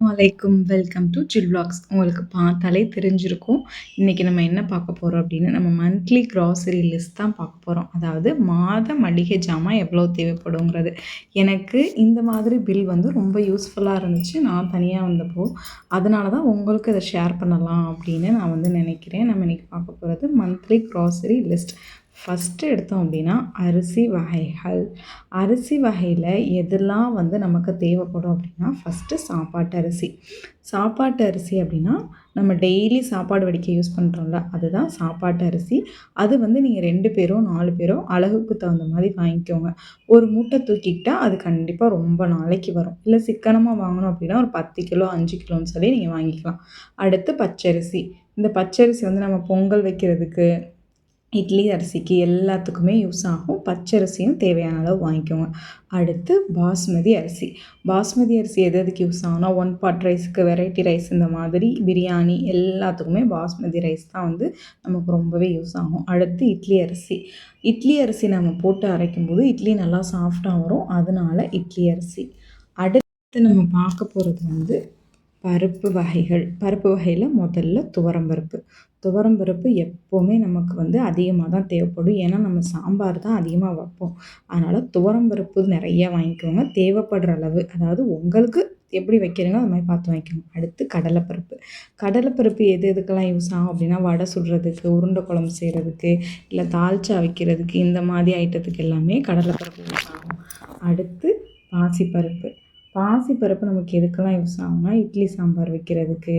வலைக்கும் welcome to chill blocks உங்களுக்கு பார்த்தாலே தெரிஞ்சிருக்கும். இன்றைக்கி நம்ம என்ன பார்க்க போகிறோம் அப்படின்னு நம்ம மந்த்லி க்ராசரி லிஸ்ட் தான் பார்க்க போகிறோம் அதாவது மாத மளிகை ஜாமான் எவ்வளோ தேவைப்படுங்கிறது. எனக்கு இந்த மாதிரி பில் வந்து ரொம்ப யூஸ்ஃபுல்லாக இருந்துச்சு. நான் தனியாக வந்தப்போ. அதனால தான் உங்களுக்கு இதை ஷேர் பண்ணலாம் அப்படின்னு நான் வந்து நினைக்கிறேன். நம்ம இன்றைக்கி பார்க்க போகிறது மந்த்லி க்ராசரி லிஸ்ட் ஃபஸ்ட்டு எடுத்தோம் அப்படின்னா அரிசி வகைகள். அரிசி வகையில் எதெல்லாம் வந்து நமக்கு தேவைப்படும் அப்படின்னா ஃபஸ்ட்டு சாப்பாட்டு அரிசி. சாப்பாட்டு அரிசி அப்படின்னா நம்ம டெய்லி சாப்பாடு வடிக்க யூஸ் பண்ணுறோம்ல அதுதான் சாப்பாட்டு அரிசி. அது வந்து நீங்கள் ரெண்டு பேரோ நாலு பேரோ அழகுக்கு தகுந்த மாதிரி வாங்கிக்கோங்க. ஒரு மூட்டை தூக்கிக்கிட்டால் அது கண்டிப்பாக ரொம்ப நாளைக்கு வரும். இல்லை சிக்கனமாக வாங்கணும் அப்படின்னா ஒரு பத்து கிலோ அஞ்சு கிலோன்னு சொல்லி நீங்கள் வாங்கிக்கலாம். அடுத்து பச்சரிசி. இந்த பச்சரிசி வந்து நம்ம பொங்கல் வைக்கிறதுக்கு இட்லி அரிசிக்கு எல்லாத்துக்குமே யூஸ் ஆகும். பச்சரிசியும் தேவையான அளவு வாங்கிக்கோங்க. அடுத்து பாஸ்மதி அரிசி. பாஸ்மதி அரிசி எது எதுக்கு யூஸ் ஆகும்னா ஒன் பாட் ரைஸுக்கு வெரைட்டி ரைஸ் இந்த மாதிரி பிரியாணி எல்லாத்துக்குமே பாஸ்மதி ரைஸ் தான் வந்து நமக்கு ரொம்பவே யூஸ் ஆகும். அடுத்து இட்லி அரிசி. இட்லி அரிசி நம்ம போட்டு அரைக்கும்போது இட்லி நல்லா சாஃப்டாக வரும். அதனால இட்லி அரிசி. அடுத்து நம்ம பார்க்க போகிறது வந்து பருப்பு வகைகள் பருப்பு வகையில் முதல்ல துவரம் பருப்பு. துவரம் பருப்பு எப்போவுமே நமக்கு வந்து அதிகமாக தான் தேவைப்படும். ஏன்னா நம்ம சாம்பார் தான் அதிகமாக வைப்போம். அதனால் துவரம் பருப்பு நிறைய வாங்கிக்கோங்க. தேவைப்படுற அளவு அதாவது உங்களுக்கு எப்படி வைக்கிறீங்களோ அது மாதிரி பார்த்து வாங்கிக்கோங்க. அடுத்து கடலைப்பருப்பு. கடலைப்பருப்பு எது எதுக்கெல்லாம் யூஸ் ஆகும் அப்படின்னா வடை சுடுறதுக்கு உருண்டை குழம்பு செய்கிறதுக்கு இல்லை தால்ச்சா வைக்கிறதுக்கு இந்த மாதிரி ஐட்டத்துக்கு எல்லாமே கடலைப்பருப்பு யூஸ் ஆகும். அடுத்து பாசிப்பருப்பு. பாசிப்பருப்பு நமக்கு எதுக்கெல்லாம் யூஸ் ஆகும்னா இட்லி சாம்பார் வைக்கிறதுக்கு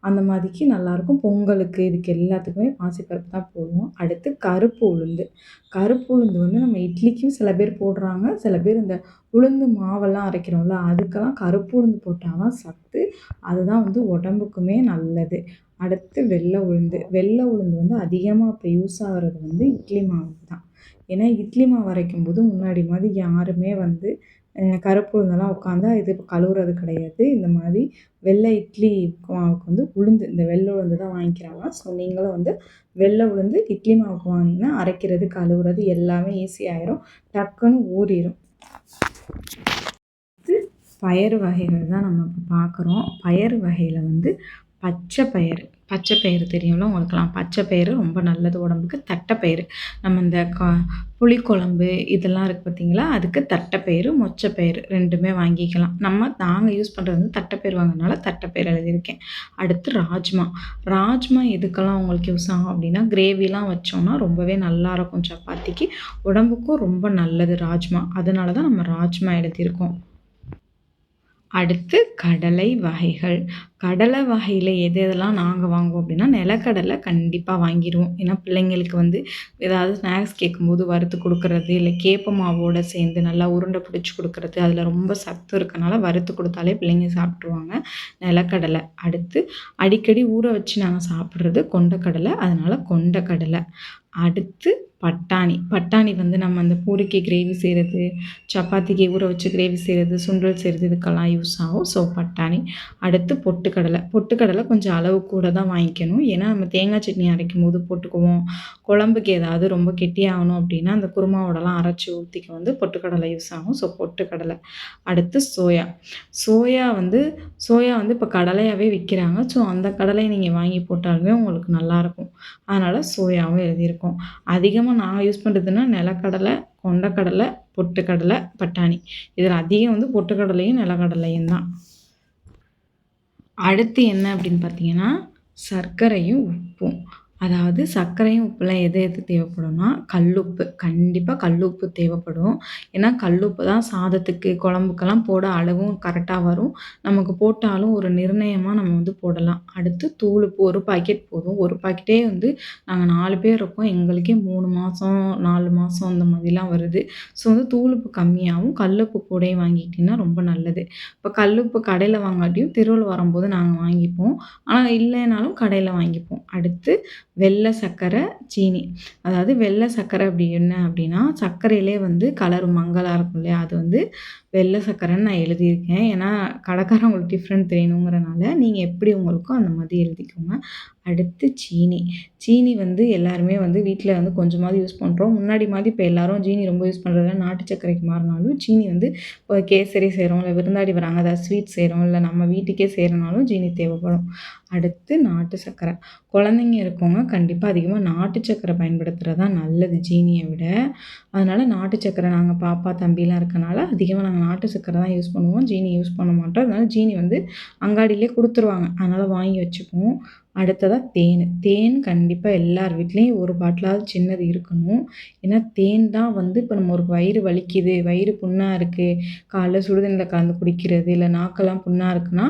அந்த மாதிரிக்கு நல்லாயிருக்கும். பொங்கலுக்கு இதுக்கு எல்லாத்துக்குமே பாசிப்பருப்பு தான் போடுவோம். அடுத்து கருப்பு உளுந்து. கருப்பு உளுந்து வந்து நம்ம இட்லிக்கும் சில பேர் போடுறாங்க. சில பேர் இந்த உளுந்து மாவெல்லாம் அரைக்கிறோம்ல அதுக்கெல்லாம் கருப்பு உளுந்து போட்டால் தான் சத்து. அதுதான் வந்து உடம்புக்குமே நல்லது. அடுத்து வெள்ளை உளுந்து. வெள்ளை உளுந்து வந்து அதிகமாக இப்போ யூஸ் ஆகிறது வந்து இட்லி மாவு தான் ஏன்னா இட்லி மாவு அரைக்கும் போது முன்னாடி மாதிரி யாருமே வந்து கருப்பு உளுந்தெல்லாம் உட்காந்தா இது கழுவுறது கிடையாது. இந்த மாதிரி வெள்ளை இட்லி மாவுக்கு வந்து உளுந்து இந்த வெள்ளை உளுந்து தான் வாங்கிக்கிறாங்க. ஸோ நீங்களும் வந்து வெள்ளை உளுந்து இட்லி மாவுக்கு வாங்கினீங்கன்னா அரைக்கிறது கழுவுறது எல்லாமே ஈஸியாயிரும் டக்குன்னு ஊறிடும் பயறு வகைகள் தான் நம்ம இப்போ பார்க்குறோம். பயறு வகையில் வந்து பச்சை பயிறு. பச்சை பயிறு தெரியும்ல உங்களுக்குலாம் பச்சை பயிறு ரொம்ப நல்லது உடம்புக்கு. தட்டைப்பயிறு நம்ம இந்த கா புளிக்குழம்பு இதெல்லாம் இருக்குது பார்த்தீங்களா? அதுக்கு தட்டைப்பயிறு மொச்சப்பயிறு ரெண்டுமே வாங்கிக்கலாம். நம்ம நாங்கள் யூஸ் பண்ணுறது வந்து தட்டைப்பயிறு வாங்கினால தட்டைப்பயிறு எழுதியிருக்கேன். அடுத்து ராஜ்மா. ராஜ்மா எதுக்கெல்லாம் உங்களுக்கு யூஸ் ஆகும் அப்படின்னா கிரேவிலாம் வச்சோம்னா ரொம்பவே நல்லாயிருக்கும் சப்பாத்திக்கு. உடம்புக்கும் ரொம்ப நல்லது ராஜ்மா. அதனால தான் நம்ம ராஜ்மா எழுதியிருக்கோம். அடுத்து கடலை வகைகள். கடலை வகையில் எது எதெல்லாம் நாங்கள் வாங்குவோம் அப்படின்னா நிலக்கடலை கண்டிப்பாக வாங்கிடுவோம். ஏன்னா பிள்ளைங்களுக்கு வந்து ஏதாவது ஸ்நாக்ஸ் கேட்கும்போது வறுத்து கொடுக்குறது இல்லை கேப்ப மாவோடு சேர்ந்து நல்லா உருண்டை பிடிச்சி கொடுக்குறது அதில் ரொம்ப சத்து இருக்கனால வறுத்து கொடுத்தாலே பிள்ளைங்க சாப்பிட்ருவாங்க நிலக்கடலை. அடுத்து அடிக்கடி ஊற வச்சு நாங்கள் சாப்பிட்றது கொண்டக்கடலை. அதனால் கொண்டக்கடலை. அடுத்து பட்டாணி. பட்டாணி வந்து நம்ம அந்த பூரிக்கு கிரேவி செய்கிறது சப்பாத்திக்கு ஊற வச்சு கிரேவி செய்கிறது சுண்டல் செய்கிறது இதுக்கெல்லாம் யூஸ் ஆகும். ஸோ பட்டாணி. அடுத்து பொட்டுக்கடலை. பொட்டுக்கடலை கொஞ்சம் அளவு கூட தான் வாங்கிக்கணும். ஏன்னா நம்ம தேங்காய் சட்னி அரைக்கும் போது போட்டுக்குவோம். குழம்புக்கு ஏதாவது ரொம்ப கெட்டியாகணும் அப்படின்னா அந்த குருமாவோடலாம் அரைச்சி ஊற்றிக்க வந்து பொட்டுக்கடலை யூஸ் ஆகும். ஸோ பொட்டுக்கடலை. அடுத்து சோயா. சோயா வந்து சோயா வந்து இப்போ கடலையாகவே விற்கிறாங்க ஸோ அந்த கடலையை நீங்கள் வாங்கி போட்டாலுமே உங்களுக்கு நல்லாயிருக்கும் அதனால் சோயாவும் எழுதியிருக்கோம். அதிகமாக நான் யூஸ் பண்ணுறதுன்னா நிலக்கடலை கொண்டக்கடலை பொட்டுக்கடலை பட்டாணி. இதில் அதிகம் வந்து பொட்டுக்கடலையும் நிலக்கடலையும் தான். அடுத்து என்ன அப்படின்னு பார்த்தீங்கன்னா சர்க்கரையும் உப்பும். அதாவது சர்க்கரையும் உப்புலாம் எது எது தேவைப்படும்னா கல்லுப்பு. கண்டிப்பாக கல்லுப்பு தேவைப்படும். ஏன்னா கல்லுப்பு தான் சாதத்துக்கு குழம்புக்கெல்லாம் போட அளவும் கரெக்டாக வரும். நமக்கு போட்டாலும் ஒரு நிர்ணயமாக நம்ம வந்து போடலாம். அடுத்து தூளுப்பு ஒரு பாக்கெட் போதும். ஒரு பாக்கெட்டே வந்து நாங்கள் நாலு பேர் இருக்கோம். எங்களுக்கே மூணு மாதம் நாலு மாதம் அந்த மாதிரிலாம் வருது. ஸோ வந்து தூளுப்பு கம்மியாகவும் கல்லுப்பு கூடையும் வாங்கிக்கிட்டிங்கன்னா ரொம்ப நல்லது. இப்போ கல்லுப்பு கடையில் வாங்காட்டியும் திருவள்ளுவர் வரும்போது நாங்கள் வாங்கிப்போம். ஆனால் இல்லைனாலும் கடையில் வாங்கிப்போம். அடுத்து வெள்ளை சர்க்கரை சீனி. அதாவது வெள்ளை சர்க்கரை அப்படி என்ன அப்படின்னா சர்க்கரையிலே வந்து கலர் மங்கலாக இருக்கும் இல்லையா? அது வந்து வெள்ளை சர்க்கரைன்னு நான் எழுதியிருக்கேன். ஏன்னா கடைக்காரன் உங்களுக்கு டிஃப்ரெண்ட் தெரியணுங்கிறனால நீங்கள் எப்படி உங்களுக்கோ அந்த மாதிரி எழுதிக்கோங்க. அடுத்து சீனி. சீனி வந்து எல்லாருமே வந்து வீட்டில் வந்து கொஞ்சமாவது யூஸ் பண்ணுறோம் முன்னாடி மாதிரி இப்போ எல்லாரும் சீனி ரொம்ப யூஸ் பண்ணுறதுல நாட்டு சர்க்கரைக்கு மாறினாலும் சீனி வந்து இப்போ கேசரி செய்கிறோம் இல்லை விருந்தாடி வராங்க அதாவது ஸ்வீட் செய்கிறோம் இல்லை நம்ம வீட்டுக்கே செய்கிறனாலும் சீனி தேவைப்படும். அடுத்து நாட்டு சர்க்கரை. குழந்தைங்க இருக்கவங்க கண்டிப்பாக அதிகமாக நாட்டு சர்க்கரை பயன்படுத்துகிறது தான் நல்லது ஜீனியை விட. அதனால் நாட்டு சர்க்கரை நாங்கள் பாப்பா தம்பிலாம் இருக்கனால அதிகமாக நாங்கள் நாட்டு சர்க்கரை தான் யூஸ் பண்ணுவோம். ஜீனி யூஸ் பண்ண மாட்டோம். அதனால் ஜீனி வந்து அங்காடியிலே கொடுத்துருவாங்க. அதனால் வாங்கி வச்சுக்குவோம் அடுத்ததாக தேன். தேன் கண்டிப்பாக எல்லார் வீட்லேயும் ஒரு பாட்டிலாவது சின்னது இருக்கணும். ஏன்னா தேன் தான் வந்து இப்போ நம்ம ஒரு வயிறு வலிக்குது. வயிறு புண்ணாக இருக்குது காலைல சுடுதண்ணில் கலந்து குடிக்கிறது இல்லை நாக்கெல்லாம் புண்ணாக இருக்குன்னா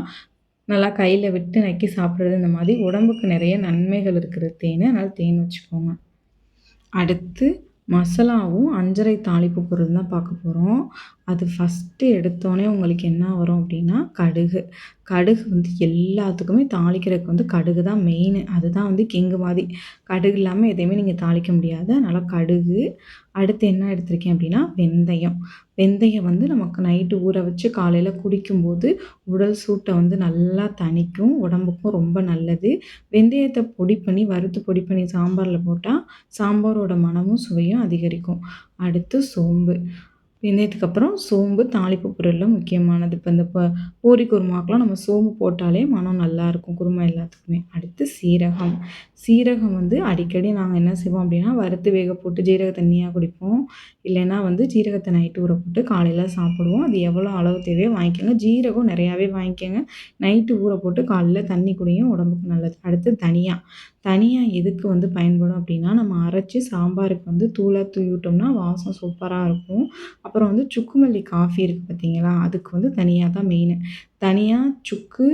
நல்லா கையில் விட்டு நக்கி சாப்பிட்றது இந்த மாதிரி உடம்புக்கு நிறைய நன்மைகள் இருக்கிற தேன். அதனால் தேன் வச்சுக்கோங்க. அடுத்து மசாலாவும் அஞ்சரை தாளிப்பு பொருள் தான் பார்க்க போகிறோம் அது ஃபஸ்ட்டு எடுத்தோடனே உங்களுக்கு என்ன வரும் அப்படின்னா கடுகு. கடுகு வந்து எல்லாத்துக்குமே தாளிக்கிறதுக்கு வந்து கடுகு தான் மெயின் அதுதான் வந்து கிங்கு மாதிரி. கடுகு இல்லாமல் எதையுமே நீங்கள் தாளிக்க முடியாது. அதனால் கடுகு. அடுத்து என்ன எடுத்திருக்கேன் அப்படின்னா வெந்தயம். வெந்தயம் வந்து நமக்கு நைட்டு ஊற வச்சு காலையில் குடிக்கும்போது உடல் சூட்டை வந்து நல்லா தணிக்கும். உடம்புக்கும் ரொம்ப நல்லது. வெந்தயத்தை பொடி பண்ணி வறுத்து பொடி பண்ணி சாம்பாரில் போட்டால் சாம்பாரோட மனமும் சுவையும் அதிகரிக்கும். அடுத்து சோம்பு. வெந்தயத்துக்கப்புறம் சோம்பு தாளிப்பு பொருளில் முக்கியமானது. இப்போ இந்த ப பூரி குருமாக்கெலாம் நம்ம சோம்பு போட்டாலே மனம் நல்லாயிருக்கும் குருமா எல்லாத்துக்குமே. அடுத்து சீரகம். சீரகம் வந்து அடிக்கடி நாங்கள் என்ன செய்வோம் அப்படின்னா வறுத்து வேக போட்டு ஜீரக தண்ணியாக குடிப்போம். இல்லைன்னா வந்து ஜீரகத்தை நைட்டு ஊற போட்டு காலையில் சாப்பிடுவோம். அது எவ்வளோ அளவு தேவையோ வாங்கிக்கோங்க. ஜீரகம் நிறையாவே வாங்கிக்கோங்க. நைட்டு ஊற போட்டு காலையில் தண்ணி குடியும் உடம்புக்கு நல்லது. அடுத்து தனியாக தனியாக எதுக்கு வந்து பயன்படும் அப்படின்னா நம்ம அரைச்சி சாம்பாருக்கு வந்து தூளாக தூவி விட்டோம்னா வாசம் சூப்பராக இருக்கும். அப்புறம் வந்து சுக்குமல்லி காஃபி இருக்குது பார்த்தீங்களா அதுக்கு வந்து தனியாக தான் மெயின் தனியாக சுக்கு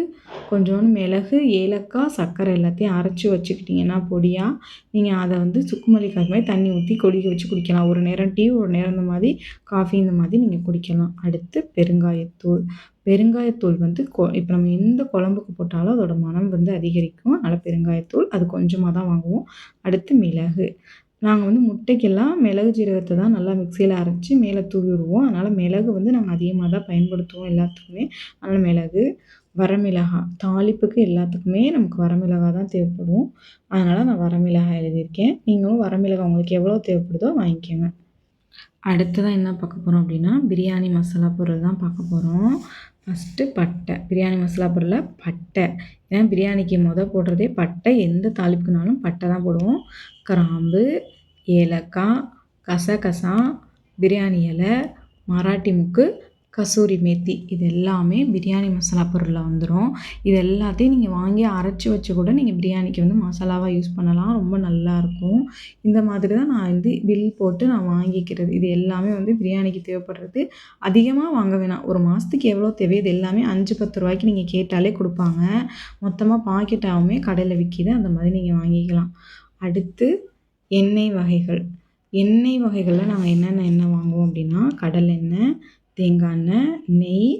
கொஞ்சோண்டு மிளகு ஏலக்காய் சர்க்கரை எல்லாத்தையும் அரைச்சி வச்சுக்கிட்டிங்கன்னா பொடியாக நீங்கள் அதை வந்து சுக்குமல்லி காஃபி மாதிரி தண்ணி ஊற்றி கொதிக்க வச்சு குடிக்கலாம். ஒரு நேரம் டீ ஒரு நேரம் இந்த மாதிரி காஃபி இந்த மாதிரி நீங்கள் குடிக்கலாம். அடுத்து பெருங்காயத்தூள். பெருங்காயத்தூள் வந்து கொ இப்போ நம்ம எந்த குழம்புக்கு போட்டாலும் அதோட மனம் வந்து அதிகரிக்கும். அதனால் பெருங்காயத்தூள் அது கொஞ்சமாக தான் வாங்குவோம். அடுத்து மிளகு. நாங்கள் வந்து முட்டைக்கெல்லாம் மிளகு ஜீரகத்தை தான் நல்லா மிக்சியில் அரைச்சி மேலே தூவி விடுவோம். அதனால் மிளகு வந்து நாங்கள் அதிகமாக தான் பயன்படுத்துவோம் எல்லாத்துக்குமே. அதனால் மிளகு வரமிளகா தாளிப்புக்கு எல்லாத்துக்குமே நமக்கு வரமிளகா தான் தேவைப்படும். அதனால் நான் வரமிளகா எழுதியிருக்கேன். நீங்களும் வரமிளகா உங்களுக்கு எவ்வளோ தேவைப்படுதோ வாங்கிக்கோங்க. அடுத்ததாக என்ன பார்க்க போகிறோம் அப்படின்னா பிரியாணி மசாலா பொருள் தான் பார்க்க போகிறோம் ஃபஸ்ட்டு பட்டை பிரியாணி மசாலா பொருளில் பட்டை. ஏன்னா பிரியாணிக்கு மொதல் போடுறதே பட்டை. எந்த தாளிப்புக்குனாலும் பட்டை தான் போடுவோம். கிராம்பு ஏலக்காய் கசகசா பிரியாணி இலை மராட்டி முக்கு கசூரி மேத்தி இது எல்லாமே பிரியாணி மசாலா பொருளில் வந்துடும் இது எல்லாத்தையும் நீங்கள் வாங்கி அரைச்சி வச்சு கூட நீங்கள் பிரியாணிக்கு வந்து மசாலாவாக யூஸ் பண்ணலாம். ரொம்ப நல்லாயிருக்கும் இந்த மாதிரி தான் நான் வந்து பில் போட்டு நான் வாங்கிக்கிறது. இது எல்லாமே வந்து பிரியாணிக்கு தேவைப்படுறது. அதிகமாக வாங்க வேணாம். ஒரு மாதத்துக்கு எவ்வளோ தேவை இது எல்லாமே அஞ்சு பத்து ரூபாய்க்கு நீங்கள் கேட்டாலே கொடுப்பாங்க. மொத்தமாக பாக்கெட்டாகவுமே கடையில் விற்கிது அந்த மாதிரி நீங்கள் வாங்கிக்கலாம். அடுத்து எண்ணெய் வகைகள். எண்ணெய் வகைகளில் நாங்கள் என்னென்ன எண்ணெய் வாங்குவோம் அப்படின்னா கடலெண்ணெய் தேங்காய் எண்ணெய் நெய்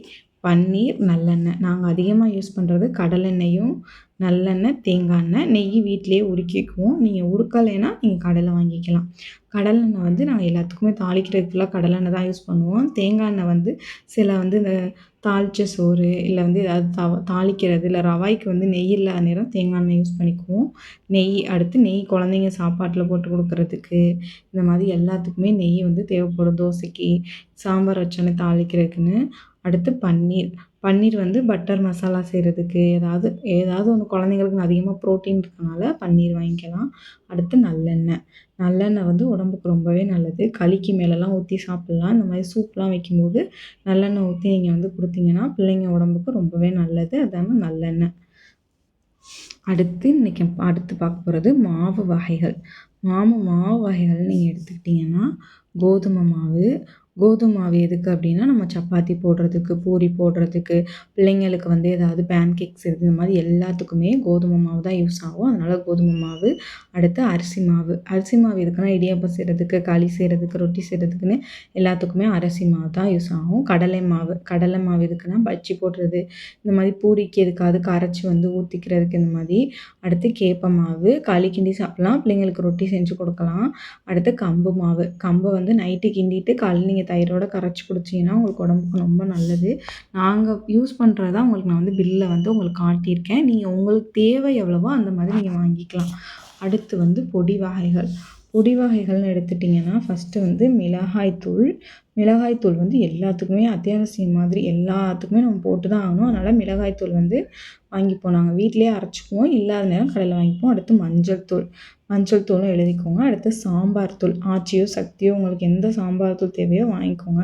பன்னீர் நல்லெண்ணெய். நாங்கள் அதிகமாக யூஸ் பண்ணுறது கடலெண்ணெயும் நல்லெண்ணெய் தேங்காய் எண்ணெய் நெய் வீட்டிலேயே உருக்கிக்குவோம். நீங்கள் உருக்கலைன்னா நீங்கள் கடலை வாங்கிக்கலாம். கடலெண்ணெய் வந்து நாங்கள் எல்லாத்துக்குமே தாளிக்கிறதுக்கு ஃபுல்லாக கடலெண்ணெய் தான் யூஸ் பண்ணுவோம். தேங்காய் எண்ணெய் வந்து சில வந்து இந்த தாளித்த சோறு இல்லை வந்து ஏதாவது தா தாளிக்கிறது இல்லை ரவாய்க்கு வந்து நெய் இல்லாத நேரம் தேங்காய் எண்ணெய் யூஸ் பண்ணிக்குவோம். நெய் அடுத்து நெய் குழந்தைங்க சாப்பாட்டில் போட்டு கொடுக்குறதுக்கு இந்த மாதிரி எல்லாத்துக்குமே நெய் வந்து தேவைப்படும். தோசைக்கு சாம்பார் வச்சோன்னே தாளிக்கிறதுக்குன்னு. அடுத்து பன்னீர். பன்னீர் வந்து பட்டர் மசாலா செய்கிறதுக்கு ஏதாவது ஏதாவது ஒன்று குழந்தைங்களுக்கு அதிகமாக ப்ரோட்டீன் இருக்கனால பன்னீர் வாங்கிக்கலாம். அடுத்து நல்லெண்ணெய். நல்லெண்ணெய் வந்து உடம்புக்கு ரொம்பவே நல்லது. களிக்கு மேலெலாம் ஊற்றி சாப்பிட்லாம். இந்த மாதிரி சூப்லாம் வைக்கும்போது நல்லெண்ணெய் ஊற்றி நீங்கள் வந்து கொடுத்தீங்கன்னா பிள்ளைங்க உடம்புக்கு ரொம்பவே நல்லது. அதான நல்லெண்ணெய். அடுத்து இன்றைக்கி அடுத்து பார்க்க போகிறது மாவு வகைகள். மாவு மாவு வகைகள் நீங்கள் எடுத்துக்கிட்டிங்கன்னா கோதுமை மாவு கோதுமை மாவு எதுக்கு அப்படின்னா நம்ம சப்பாத்தி போடுறதுக்கு பூரி போடுறதுக்கு பிள்ளைங்களுக்கு வந்து ஏதாவது பேன் கேக்ஸ் இது இந்த மாதிரி எல்லாத்துக்குமே கோதுமை மாவு தான் யூஸ் ஆகும். அதனால் கோதுமை மாவு அடுத்து அரிசி மாவு. அரிசி மாவு எதுக்குன்னா இடியாப்பம் செய்கிறதுக்கு களி செய்கிறதுக்கு ரொட்டி செய்கிறதுக்குன்னு எல்லாத்துக்குமே அரிசி மாவு தான் யூஸ் ஆகும். கடலை மாவு கடலை மாவு எதுக்குன்னா பஜ்ஜி போடுறது இந்த மாதிரி பூரிக்கு எதுக்காவது கரைச்சி வந்து ஊற்றிக்கிறதுக்கு இந்த மாதிரி. அடுத்து கேப்ப மாவு களி கிண்டி சாப்பிட்லாம் பிள்ளைங்களுக்கு ரொட்டி செஞ்சு கொடுக்கலாம். அடுத்து கம்பு மாவு. கம்பை வந்து நைட்டு கிண்டிட்டு காலையில் நீங்கள் தயிரோட கரைச்சி குடிச்சிங்கன்னா உங்களுக்கு உடம்புக்கு ரொம்ப நல்லது. நாங்கள் யூஸ் பண்ணுறதா உங்களுக்கு நான் வந்து பில்லை வந்து உங்களுக்கு காட்டியிருக்கேன். நீங்கள் உங்களுக்கு தேவை எவ்வளவோ அந்த மாதிரி நீங்கள் வாங்கிக்கலாம். அடுத்து வந்து பொடி வகைகள். பொடி வகைகள்னு எடுத்துட்டிங்கன்னா ஃபஸ்ட்டு வந்து மிளகாய்த்தூள் மிளகாய்த்தூள் வந்து எல்லாத்துக்குமே அத்தியாவசியம் மாதிரி எல்லாத்துக்குமே நம்ம போட்டு தான் ஆகணும். அதனால் மிளகாய்த்தூள் வந்து வாங்கிப்போம். நாங்கள் வீட்டிலேயே அரைச்சிக்குவோம். இல்லாத நேரம் கடையில் வாங்கிப்போம். அடுத்து மஞ்சள் தூள். மஞ்சள் தூளும் எழுதிக்கோங்க. அடுத்து சாம்பார் தூள். ஆச்சியோ சக்தியோ உங்களுக்கு எந்த சாம்பார் தூள் தேவையோ வாங்கிக்கோங்க.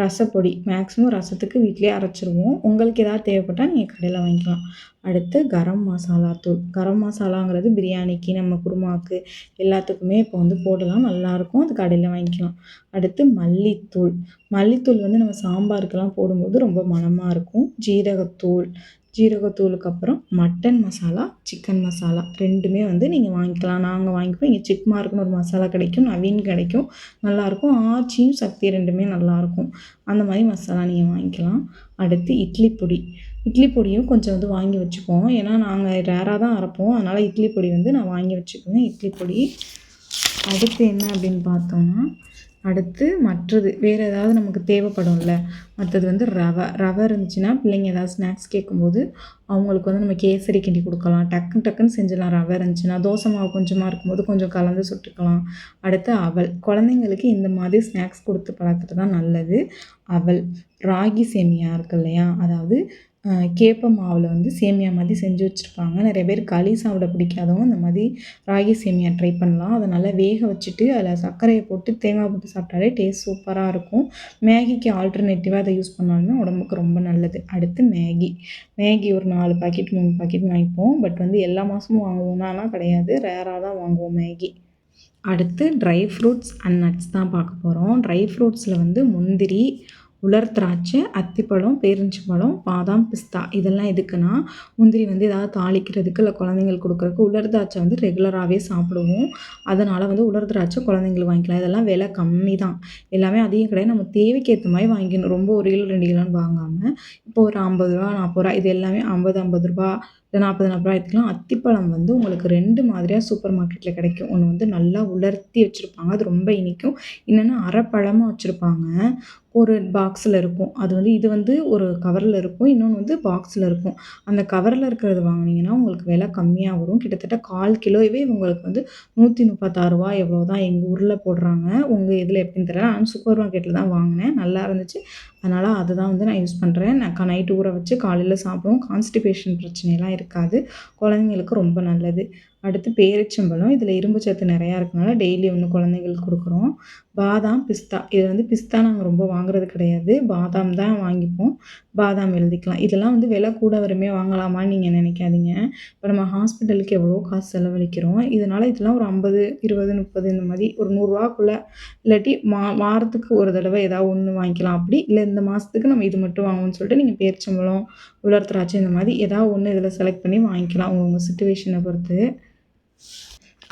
ரசப்பொடி. மேக்ஸிமம் ரசத்துக்கு வீட்டிலேயே அரைச்சிருவோம். உங்களுக்கு ஏதாவது தேவைப்பட்டால் நீங்கள் கடையில் வாங்கிக்கலாம். அடுத்து கரம் மசாலா தூள். கரம் மசாலாங்கிறது பிரியாணிக்கு நம்ம குருமாவுக்கு எல்லாத்துக்குமே இப்போ வந்து போடலாம். நல்லாயிருக்கும். அது கடையில் வாங்கிக்கலாம். அடுத்து மல்லித்தூள். மல்லித்தூள் வந்து நம்ம சாம்பாருக்கெல்லாம் போடும்போது ரொம்ப மணமாக இருக்கும். ஜீரகத்தூள் ஜீரகத்தூளுக்கு அப்புறம் மட்டன் மசாலா சிக்கன் மசாலா ரெண்டுமே வந்து நீங்கள் வாங்கிக்கலாம். நாங்கள் வாங்கிப்போம். இங்கே சிக்மார்க்குன்னு ஒரு மசாலா கிடைக்கும் நவீன் கிடைக்கும். நல்லாயிருக்கும் ஆச்சியும் சக்தி ரெண்டுமே நல்லாயிருக்கும் அந்த மாதிரி மசாலா நீங்கள் வாங்கிக்கலாம். அடுத்து இட்லி பொடி. இட்லி பொடியும் கொஞ்சம் வந்து வாங்கி வச்சுப்போம் ஏன்னா நாங்கள் ரேராக தான் அரைப்போம். அதனால் இட்லி பொடி வந்து நான் வாங்கி வச்சுக்குவேன். இட்லி பொடி. அடுத்து என்ன அப்படின்னு பார்த்தோம்னா அடுத்து மற்றது வேறு ஏதாவது நமக்கு தேவைப்படும்ல மற்றது வந்து ரவை ரவை இருந்துச்சுன்னா பிள்ளைங்க ஏதாவது ஸ்நாக்ஸ் கேட்கும்போது அவங்களுக்கு வந்து நம்ம கேசரி கிண்டி கொடுக்கலாம் டக்குன்னு டக்குன்னு செஞ்சிடலாம். ரவை இருந்துச்சுன்னா தோசை மாவு கொஞ்சமாக இருக்கும்போது கொஞ்சம் கலந்து சுட்டுக்கலாம். அடுத்து அவல். குழந்தைங்களுக்கு இந்த மாதிரி ஸ்நாக்ஸ் கொடுத்து பழக்கிறது தான் நல்லது. அவல். ராகி சேமியா இருக்கு இல்லையா? அதாவது கேப்ப மாவில் வந்து சேமியா மாதிரி செஞ்சு வச்சுருப்பாங்க. நிறைய பேர் களி சாப்பிட பிடிக்காதவங்க இந்த மாதிரி ராகி சேமியா ட்ரை பண்ணலாம். அதை நல்லா வேக வச்சுட்டு அதில் சர்க்கரையை போட்டு தேங்காய் போட்டு சாப்பிட்டாலே டேஸ்ட் சூப்பராக இருக்கும். மேகிக்கு ஆல்டர்னேட்டிவாக அதை யூஸ் பண்ணாலுமே உடம்புக்கு ரொம்ப நல்லது. அடுத்து மேகி. மேகி ஒரு நாலு பாக்கெட் மூணு பாக்கெட் வாங்கிப்போம். பட் வந்து எல்லா மாதமும் வாங்குவோம்னாலாம் கிடையாது. ரேராக தான் வாங்குவோம் மேகி. அடுத்து ட்ரை ஃப்ரூட்ஸ் அண்ட் நட்ஸ் தான் பார்க்க போகிறோம் ட்ரை ஃப்ரூட்ஸில் வந்து முந்திரி உலர் திராட்சை அத்திப்பழம் பேரிச்சம்பழம் பாதாம் பிஸ்தா இதெல்லாம் எதுக்குன்னா முந்திரி வந்து ஏதாவது தாளிக்கிறதுக்கு இல்லை குழந்தைங்களுக்கு கொடுக்குறதுக்கு உலர் திராட்சை வந்து ரெகுலராகவே சாப்பிடுவோம். அதனால் வந்து உலர் திராட்சை குழந்தைங்களுக்கு வாங்கிக்கலாம். இதெல்லாம் விலை கம்மி தான் எல்லாமே அதிகம் கிடையாது. நம்ம தேவைக்கு ஏற்ற மாதிரி வாங்கிக்கணும் ரொம்ப ஒரு கிலோ ரெண்டு கிலோன்னு வாங்காமல் இப்போ ஒரு ஐம்பது ரூபா நாற்பது ரூபா இது எல்லாமே ஐம்பது ஐம்பது ரூபா இல்லை நாற்பது நாற்பது ரூபா எடுத்துக்கலாம் அத்திப்பழம் வந்து உங்களுக்கு ரெண்டு மாதிரியாக சூப்பர் மார்க்கெட்டில் கிடைக்கும். ஒன்று வந்து நல்லா உலர்த்தி வச்சுருப்பாங்க. அது ரொம்ப இனிக்கும். இன்னொன்று அரைப்பழமாக வச்சுருப்பாங்க. ஒரு பாக்ஸில் இருக்கும். அது வந்து இது வந்து ஒரு கவரில் இருக்கும். இன்னொன்று வந்து பாக்ஸில் இருக்கும். அந்த கவரில் இருக்கிறது வாங்கினீங்கன்னா உங்களுக்கு விலை கம்மியாக வரும். கிட்டத்தட்ட கால் கிலோவே உங்களுக்கு வந்து நூற்றி முப்பத்தாறுரூவா எவ்வளோ தான் எங்கள் ஊரில் போடுறாங்க. உங்கள் இதில் எப்படின்னு தெரியல. நான் சூப்பர் மார்க்கெட்டில் தான் வாங்கினேன். நல்லா இருந்துச்சு. அதனால் அதுதான் வந்து நான் யூஸ் பண்ணுறேன் நான் நைட்டு ஊற வச்சு காலையில் சாப்பிடுவோம். கான்ஸ்டிபேஷன் பிரச்சனையெல்லாம் இருக்குது குழந்தைங்களுக்கு ரொம்ப நல்லது. அடுத்து பேரிச்சம்பழம். இதில் இரும்பு சத்து நிறையா இருக்கனால டெய்லி ஒன்று குழந்தைங்களுக்கு கொடுக்குறோம். பாதாம் பிஸ்தா. இது வந்து பிஸ்தா நாங்கள் ரொம்ப வாங்குறது கிடையாது. பாதாம் தான் வாங்கிப்போம். பாதாம் எழுதிக்கலாம். இதெல்லாம் வந்து விலை கூட வருமே வாங்கலாமான்னு நீங்கள் நினைக்காதீங்க. இப்போ நம்ம ஹாஸ்பிட்டலுக்கு எவ்வளோ காசு செலவழிக்கிறோம். இதனால் இதெல்லாம் ஒரு ஐம்பது இருபது முப்பது இந்த மாதிரி ஒரு நூறுரூவாக்குள்ளே இல்லாட்டி மா வாரத்துக்கு ஒரு தடவை ஏதாவது ஒன்று வாங்கிக்கலாம். அப்படி இல்லை இந்த மாதத்துக்கு நம்ம இது மட்டும் வாங்குவோம்னு சொல்லிட்டு நீங்கள் பேரிச்சம்பழம் உலர் திராட்சை இந்த மாதிரி ஏதாவது ஒன்று இதில் செலக்ட் பண்ணி வாங்கிக்கலாம். உங்கள் சுச்சுவேஷனை பொறுத்து.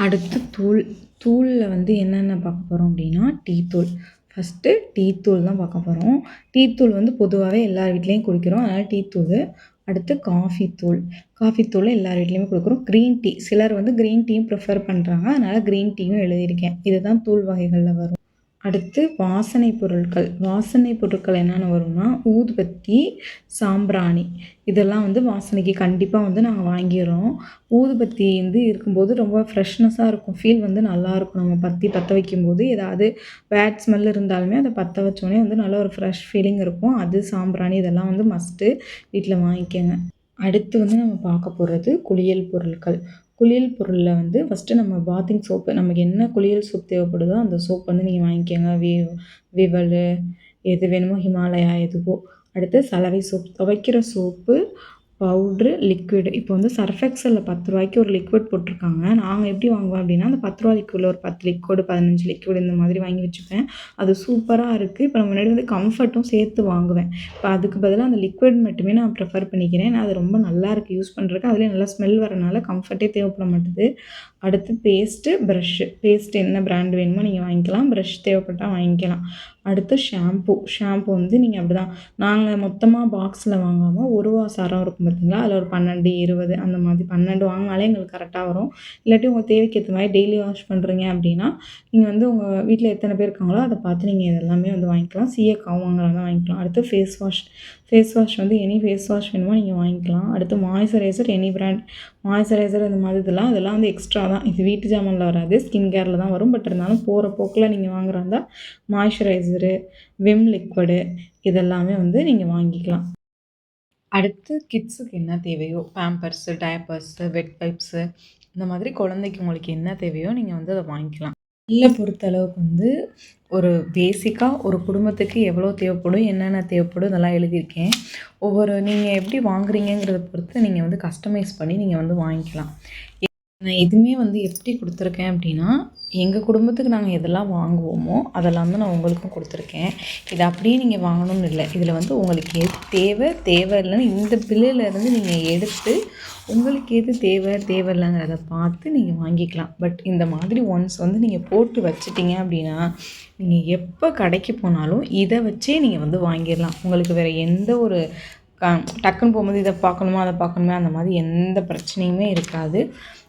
அடுத்து தூள் தூளில் வந்து என்னென்ன பார்க்க போகிறோம் அப்படின்னா டீ தூள். ஃபஸ்ட்டு டீ தூள் தான் பார்க்க போகிறோம் டீ தூள் வந்து பொதுவாகவே எல்லார் வீட்லேயும் குடிக்கிறோம். அதனால் டீ தூள். அடுத்து காஃபி தூள். காஃபி தூள் எல்லார் வீட்லேயுமே கொடுக்குறோம். க்ரீன் டீ சிலர் வந்து க்ரீன் டீயும் ப்ரிஃபர் பண்ணுறாங்க அதனால் க்ரீன் டீயும் எழுதியிருக்கேன். இதுதான் தூள் வகைகளில் வரும். அடுத்து வாசனை பொருட்கள். வாசனை பொருட்கள் என்னென்ன வரும்னா ஊதுபத்தி சாம்பிராணி. இதெல்லாம் வந்து வாசனைக்கு கண்டிப்பாக வந்து நாங்கள் வாங்கிடுறோம். ஊதுபத்தி வந்து இருக்கும்போது ரொம்ப ஃப்ரெஷ்னஸாக இருக்கும். ஃபீல் வந்து நல்லாயிருக்கும் நம்ம பற்றி பற்ற வைக்கும்போது ஏதாவது பேட் ஸ்மெல் இருந்தாலுமே அதை பற்ற வச்சோடனே வந்து நல்ல ஒரு ஃப்ரெஷ் ஃபீலிங் இருக்கும். அது சாம்பிராணி இதெல்லாம் வந்து மஸ்ட்டு வீட்டில் வாங்கிக்கோங்க. அடுத்து வந்து நம்ம பார்க்க போகிறது குளியல் பொருட்கள். குளியல் பொருளில் வந்து ஃபஸ்ட்டு நம்ம பாத்திங் சோப்பு நமக்கு என்ன குளியல் சோப் தேவைப்படுதோ அந்த சோப் வந்து நீங்கள் வாங்கிக்கோங்க. வி விவல் எது வேணுமோ ஹிமாலயா எதுவோ. அடுத்து சலவை சோப் துவைக்கிற சோப்பு பவுட்ரு லிக்விடு இப்போ வந்து சர்ஃபெக்சலில் பத்து ரூபாய்க்கு ஒரு லிக்விட் போட்டிருக்காங்க. நாங்கள் எப்படி வாங்குவோம் அப்படின்னா அந்த பத்து ரூபா லிக்விடில் ஒரு பத்து லிக்விடு பதினஞ்சு லிக்விட் இந்த மாதிரி வாங்கி வச்சுப்பேன். அது சூப்பராக இருக்குது இப்போ நான் முன்னாடி வந்து கம்ஃபர்ட்டும் சேர்த்து வாங்குவேன். இப்போ அதுக்கு பதிலாக அந்த லிக்விட் மட்டுமே நான் ப்ரிஃபர் பண்ணிக்கிறேன். அது ரொம்ப நல்லா இருக்குது யூஸ் பண்ணுறதுக்கு அதுலேயும் நல்லா ஸ்மெல் வரனால கம்ஃபர்ட்டே தேவைப்பட மாட்டேது. அடுத்து பேஸ்ட்டு ப்ரஷ்ஷு பேஸ்ட் என்ன ப்ராண்ட் வேணுமோ நீங்கள் வாங்கிக்கலாம். ப்ரஷ் தேவைப்பட்டால் வாங்கிக்கலாம். அடுத்து ஷாம்பு ஷாம்பு வந்து நீங்கள் அப்படி தான் நாங்கள் மொத்தமாக பாக்ஸில் வாங்காமல் ஒரு வாசாரம் சரம் இருக்கும் பார்த்தீங்களா அதில் ஒரு பன்னெண்டு இருபது அந்த மாதிரி பன்னெண்டு வாங்கினாலே எங்களுக்கு கரெக்டாக வரும். இல்லாட்டி உங்கள் தேவைக்கு ஏற்ற மாதிரி டெய்லி வாஷ் பண்ணுறீங்க அப்படின்னா நீங்கள் வந்து உங்கள் வீட்டில் எத்தனை பேர் இருக்காங்களோ அதை பார்த்து நீங்கள் இதெல்லாமே வந்து வாங்கிக்கலாம். சீயக்காவும் வாங்குறாங்க வாங்கிக்கலாம். அடுத்து ஃபேஸ் வாஷ் ஃபேஸ் வாஷ் வந்து எனி ஃபேஸ் வாஷ் வேணுமோ நீங்கள் வாங்கிக்கலாம். அடுத்து மாய்ஸ்சரைசர் எனி பிராண்ட் மாய்ஸ்சரைசர் இந்த மாதிரி இதெல்லாம் அதெல்லாம் வந்து எக்ஸ்ட்ரா தான். இது வீட்டு ஜாமானில் வராது. ஸ்கின் கேரில் தான் வரும். பட் இருந்தாலும் போகிற போக்கில் நீங்கள் வாங்குறதா மாய்ஸ்சரைசரு விம் லிக்விடு இதெல்லாமே வந்து நீங்கள் வாங்கிக்கலாம். அடுத்து கிட்ஸுக்கு என்ன தேவையோ? பேம்பர்ஸு டயப்பர்ஸு வெட் பைப்ஸு இந்த மாதிரி குழந்தைக்கு உங்களுக்கு என்ன தேவையோ நீங்கள் வந்து அதை வாங்கிக்கலாம். நெல்லை பொறுத்தளவுக்கு வந்து ஒரு பேசிக்காக ஒரு குடும்பத்துக்கு எவ்வளோ தேவைப்படும் என்னென்ன தேவைப்படும் இதெல்லாம் எழுதியிருக்கேன். ஒவ்வொரு நீங்கள் எப்படி வாங்குறீங்கிறத பொறுத்து நீங்கள் வந்து கஸ்டமைஸ் பண்ணி நீங்கள் வந்து வாங்கிக்கலாம். நான் எதுவுமே வந்து எப்படி கொடுத்துருக்கேன் அப்படின்னா எங்கள் குடும்பத்துக்கு நாங்கள் எதெல்லாம் வாங்குவோமோ அதெல்லாம் தான் நான் உங்களுக்கும் கொடுத்துருக்கேன். இது அப்படியே நீங்கள் வாங்கணும்னு இல்லை. இதில் வந்து உங்களுக்கு எது தேவை தேவை இல்லைன்னு இந்த பில்லுலேருந்து நீங்கள் எடுத்து உங்களுக்கு எது தேவை தேவையில்லைங்கிறத பார்த்து நீங்கள் வாங்கிக்கலாம். பட் இந்த மாதிரி ஒன்ஸ் வந்து நீங்கள் போட்டு வச்சிட்டிங்க அப்படின்னா நீங்கள் எப்போ கடைக்கு போனாலும் இதை வச்சே நீங்கள் வந்து வாங்கிடலாம். உங்களுக்கு வேறு எந்த ஒரு க டக்குன்னு போகும்போது இதை பார்க்கணுமா அதை பார்க்கணுமா அந்த மாதிரி எந்த பிரச்சனையுமே இருக்காது.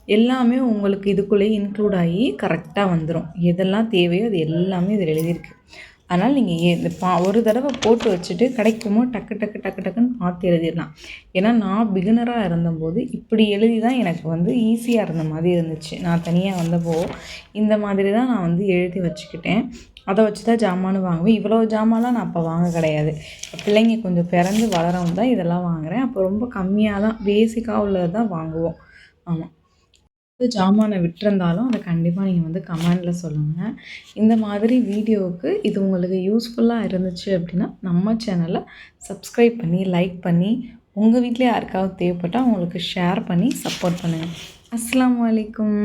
எல்லாமே உங்களுக்கு இதுக்குள்ளேயே இன்க்ளூட் ஆகி கரெக்டாக வந்துடும் எதெல்லாம் தேவையோ அது எல்லாமே இதில் எழுதியிருக்கு. அதனால் நீங்கள் இந்த பா ஒரு தடவை போட்டு வச்சுட்டு கிடைக்குமோ டக்கு டக்கு டக்கு டக்குன்னு பார்த்து எழுதிடலாம். ஏன்னா நான் பிகினராக இருந்தபோது இப்படி எழுதி தான் எனக்கு வந்து ஈஸியாக இருந்த மாதிரி இருந்துச்சு. நான் தனியாக வந்தப்போ இந்த மாதிரி தான் நான் வந்து எழுதி வச்சுக்கிட்டேன். அதை வச்சு தான் ஜாமானு வாங்குவேன். இவ்வளோ ஜாமான்லாம் நான் அப்போ வாங்க கிடையாது. பிள்ளைங்க கொஞ்சம் பிறந்து வளரவும் தான் இதெல்லாம் வாங்குகிறேன் அப்போ ரொம்ப கம்மியாக தான் பேசிக்காக உள்ளது தான் வாங்குவோம். ஆமாம் ஜாமானை விட்டுருந்தாலும் அதை கண்டிப்பாக நீங்கள் வந்து கமெண்டில் சொல்லுங்கள் இந்த மாதிரி வீடியோவுக்கு இது உங்களுக்கு யூஸ்ஃபுல்லாக இருந்துச்சு அப்படின்னா நம்ம சேனலை சப்ஸ்கிரைப் பண்ணி லைக் பண்ணி உங்கள் வீட்டில் யாருக்காவது தேவைப்பட்டால் அவங்களுக்கு ஷேர் பண்ணி சப்போர்ட் பண்ணுங்கள் அஸ்லாம் வலைக்கும்